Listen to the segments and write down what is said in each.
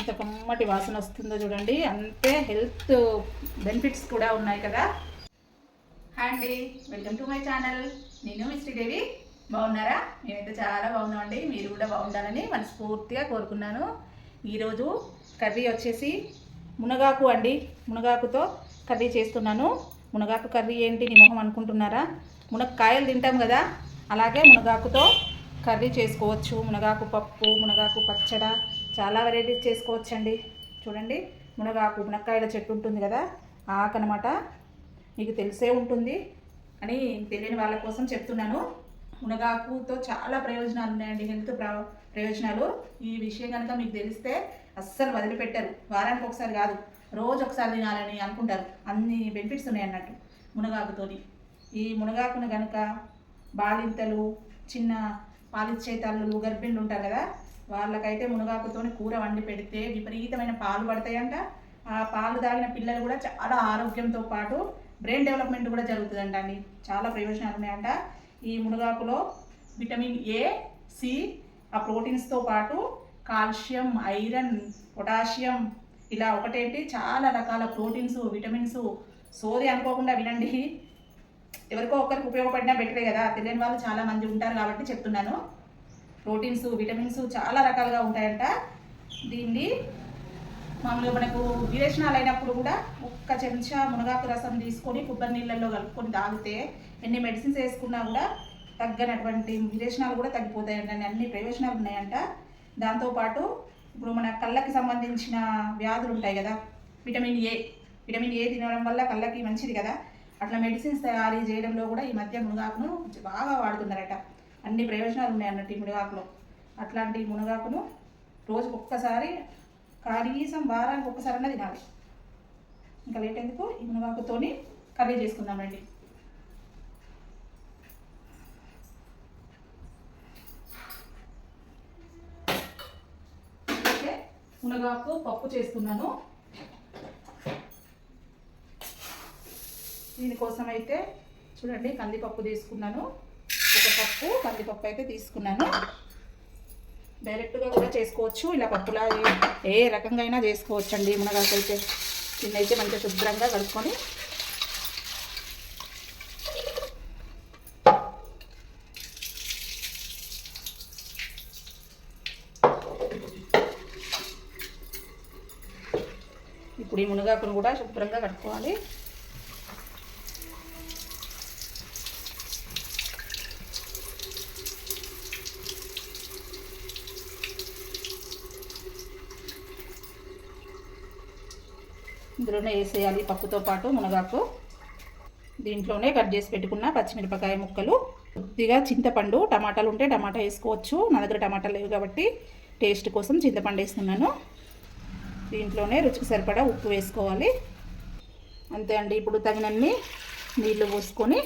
ఇంత కమ్మటి వాసన వస్తుందో చూడండి. అంతే హెల్త్ బెనిఫిట్స్ కూడా ఉన్నాయి కదా. హాయ్ అండి. Welcome to my channel. నేను శ్రీదేవి. బాగున్నారా? నేనైతే చాలా బాగున్నామండి. మీరు కూడా బాగుండాలని మనస్ఫూర్తిగా కోరుకున్నాను. ఈరోజు కర్రీ వచ్చేసి మునగాకు అండి. మునగాకుతో కర్రీ చేస్తున్నాను. మునగాకు కర్రీ ఏంటి నిమోహం మొహం అనుకుంటున్నారా? మునక్కాయలు తింటాం కదా. అలాగే మునగాకుతో కర్రీ చేసుకోవచ్చు. మునగాకు పప్పు మునగాకు పచ్చడ చాలా వెరైటీస్ చేసుకోవచ్చండి. చూడండి మునగాకు మునక్కాయల చెట్టు ఉంటుంది కదా ఆకు అనమాట మీకు తెలిసే ఉంటుంది. అని తెలియని వాళ్ళ కోసం చెప్తున్నాను. మునగాకుతో చాలా ప్రయోజనాలు ఉన్నాయండి హెల్త్ ప్ర ప్రయోజనాలు. ఈ విషయం కనుక మీకు తెలిస్తే అస్సలు వదిలిపెట్టరు. వారానికి ఒకసారి కాదు రోజు ఒకసారి తినాలని అనుకుంటారు. అన్ని బెనిఫిట్స్ ఉన్నాయి అన్నట్టు మునగాకుతోని. ఈ మునగాకును కనుక బాలింతలు చిన్న పాలిచ్చే తల్లులు గర్భిణులు ఉంటారు కదా వాళ్ళకైతే మునగాకుతోని కూర వండి పెడితే విపరీతమైన పాలు పడతాయంట. ఆ పాలు తాగిన పిల్లలు కూడా చాలా ఆరోగ్యంతో పాటు బ్రెయిన్ డెవలప్మెంట్ కూడా జరుగుతుందంట అండి. చాలా ప్రయోజనాలు ఉన్నాయంట. ఈ మునగాకులో విటమిన్ ఏ సి ఆ ప్రోటీన్స్తో పాటు కాల్షియం ఐరన్ పొటాషియం ఇలా ఒకటేంటి? చాలా రకాల ప్రోటీన్స్ విటమిన్స్. సోది అనుకోకుండా వినండి. ఎవరికో ఒకరికి ఉపయోగపడినా బెటరే కదా. తెలియని వాళ్ళు చాలా మంది ఉంటారు కాబట్టి చెప్తున్నాను. ప్రోటీన్స్ విటమిన్స్ చాలా రకాలుగా ఉంటాయంట. దీన్ని మామూలుగా మనకు విరేచనాలు అయినప్పుడు కూడా ఒక్క చెంచా మునగాకు రసం తీసుకొని కొబ్బరి నీళ్ళల్లో కలుపుకొని తాగితే ఎన్ని మెడిసిన్స్ వేసుకున్నా కూడా తగ్గనటువంటి విరేచనాలు కూడా తగ్గిపోతాయంట. అన్ని ప్రయోజనాలు ఉన్నాయంట. దాంతోపాటు ఇప్పుడు మన కళ్ళకి సంబంధించిన వ్యాధులు ఉంటాయి కదా విటమిన్ ఏ విటమిన్ ఏ తినడం వల్ల కళ్ళకి మంచిది కదా. అట్లా మెడిసిన్స్ తయారీ చేయడంలో కూడా ఈ మధ్య మునగాకును బాగా వాడుతున్నారట. అన్ని ప్రయోజనాలు ఉన్నాయి అన్నట్టు ఈ మునగాకులో. అట్లాంటి మునగాకును రోజుకు ఒక్కసారి కనీసం వారానికి ఒక్కసారన్నా తినాలి. ఇంకా లేట్ ఎందుకు? ఈ మునగాకుతోని కర్రీ చేసుకుందామండి. ఓకే మునగాకు పప్పు చేస్తున్నాను దీనికోసం అయితే చూడండి కందిపప్పు తీసుకున్నాను. ఒక కప్పు కందిపప్పు అయితే తీసుకున్నాను. డైరెక్ట్గా కూడా చేసుకోవచ్చు. ఇలా పప్పులా ఏ- ఏ రకంగా అయినా చేసుకోవచ్చు అండి మునగాకు అయితే మంచిగా శుభ్రంగా కలుపుకొని ఇప్పుడు ఈ మునగాకును కూడా శుభ్రంగా కట్టుకోవాలి ఇందులోనే వేసేయాలి పప్పుతో పాటు మునగాకు. దీంట్లోనే కట్ చేసి పెట్టుకున్న పచ్చిమిరపకాయ ముక్కలు. కొద్దిగా చింతపండు టమాటాలు ఉంటే టమాటా వేసుకోవచ్చు. నా దగ్గర టమాటాలు లేవు కాబట్టి టేస్ట్ కోసం చింతపండు వేస్తున్నాను. దీంట్లోనే రుచికి సరిపడా ఉప్పు వేసుకోవాలి. అంతే అండి ఇప్పుడు తగినన్ని నీళ్ళు పోసుకొని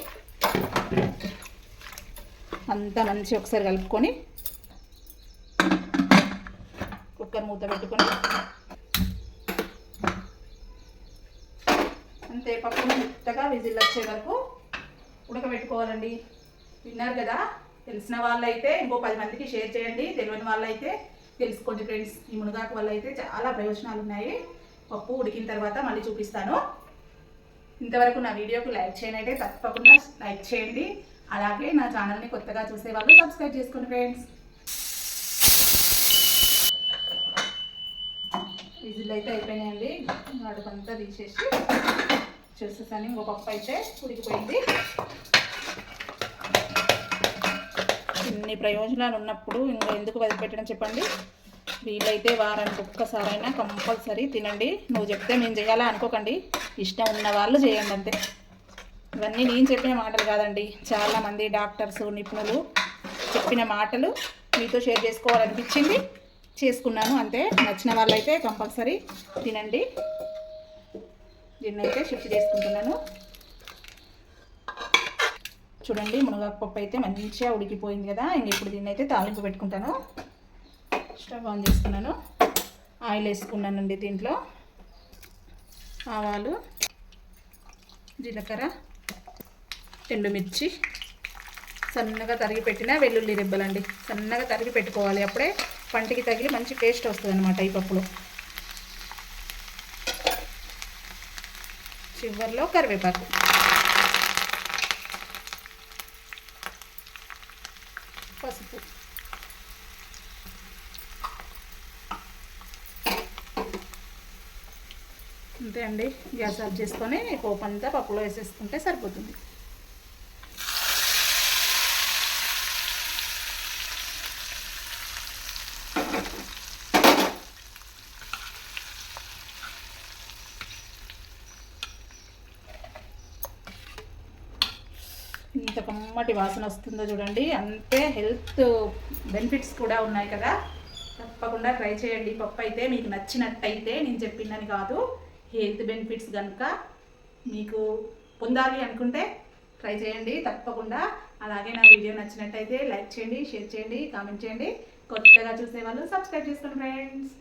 అంతా మంచి ఒకసారి కలుపుకొని కుక్కర్ మూత పెట్టుకొని అంతే పప్పును మెత్తగా విజిల్ వచ్చే వరకు ఉడకబెట్టుకోవాలండి. విన్నారు కదా? తెలిసిన వాళ్ళైతే ఇంకో పది మందికి షేర్ చేయండి. తెలియని వాళ్ళైతే తెలుసుకోండి ఫ్రెండ్స్. ఈ మునగాకు వల్ల అయితే చాలా ప్రయోజనాలు ఉన్నాయి. పప్పు ఉడికిన తర్వాత మళ్ళీ చూపిస్తాను. ఇంతవరకు నా వీడియోకు లైక్ చేయనైతే తప్పకుండా లైక్ చేయండి. అలాగే నా ఛానల్ని కొత్తగా చూసే వాళ్ళు సబ్స్క్రైబ్ చేసుకోండి ఫ్రెండ్స్. విజిల్ అయితే అయిపోయినాయండి. అడుపంతా తీసేసి చూసేసాను. ఇంకో పప్పు అయితే ఉడికిపోయింది. ఇన్ని ప్రయోజనాలు ఉన్నప్పుడు ఇంకా ఎందుకు వదిలిపెట్టడం చెప్పండి. వీలైతే వారానికి ఒక్కసారైనా కంపల్సరీ తినండి. నువ్వు చెప్తే మేము చేయాలా అనుకోకండి. ఇష్టం ఉన్న వాళ్ళు చేయండి అంతే. ఇవన్నీ నేను చెప్పిన మాటలు కాదండి. చాలామంది డాక్టర్స్ నిపుణులు చెప్పిన మాటలు మీతో షేర్ చేసుకోవాలనిపించింది. చేసుకున్నాను అంతే. నచ్చిన వాళ్ళైతే కంపల్సరీ తినండి. దీన్ని అయితే షిఫ్ట్ చేసుకుంటున్నాను. చూడండి మునగాకు పప్పు అయితే మంచిగా ఉడికిపోయింది కదా. ఇంక ఇప్పుడు దీన్ని అయితే తాలింపు పెట్టుకుంటాను. స్టవ్ ఆన్ చేసుకున్నాను ఆయిల్ వేసుకున్నానండి దీంట్లో. ఆవాలు జీలకర్ర ఎండుమిర్చి సన్నగా తరిగి పెట్టిన వెల్లుల్లి రెబ్బలండి. సన్నగా తరిగి పెట్టుకోవాలి అప్పుడే. పంటికి తగిలి మంచి టేస్ట్ వస్తుంది అనమాట ఈ పప్పులో. చివరిలో కరివేపాకు. పసుపు. అంతే అండి గ్యాస్ ఆఫ్ చేసుకొని పోపు అంతా పప్పులో వేసేసుకుంటే సరిపోతుంది. ఇంత కమ్మటి వాసన వస్తుందో చూడండి. అంతే హెల్త్ బెనిఫిట్స్ కూడా ఉన్నాయి కదా. తప్పకుండా ట్రై చేయండి. పప్పు అయితే మీకు నచ్చినట్టయితే నేను చెప్పిందని కాదు. హెల్త్ బెనిఫిట్స్ కనుక మీకు పొందాలి అనుకుంటే ట్రై చేయండి. తప్పకుండా. అలాగే నా వీడియో నచ్చినట్టయితే లైక్ చేయండి షేర్ చేయండి కామెంట్ చేయండి. కొత్తగా చూసే వాళ్ళు సబ్స్క్రైబ్ చేసుకోండి ఫ్రెండ్స్.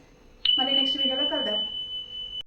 మళ్ళీ నెక్స్ట్ వీడియోలో కలుద్దాం.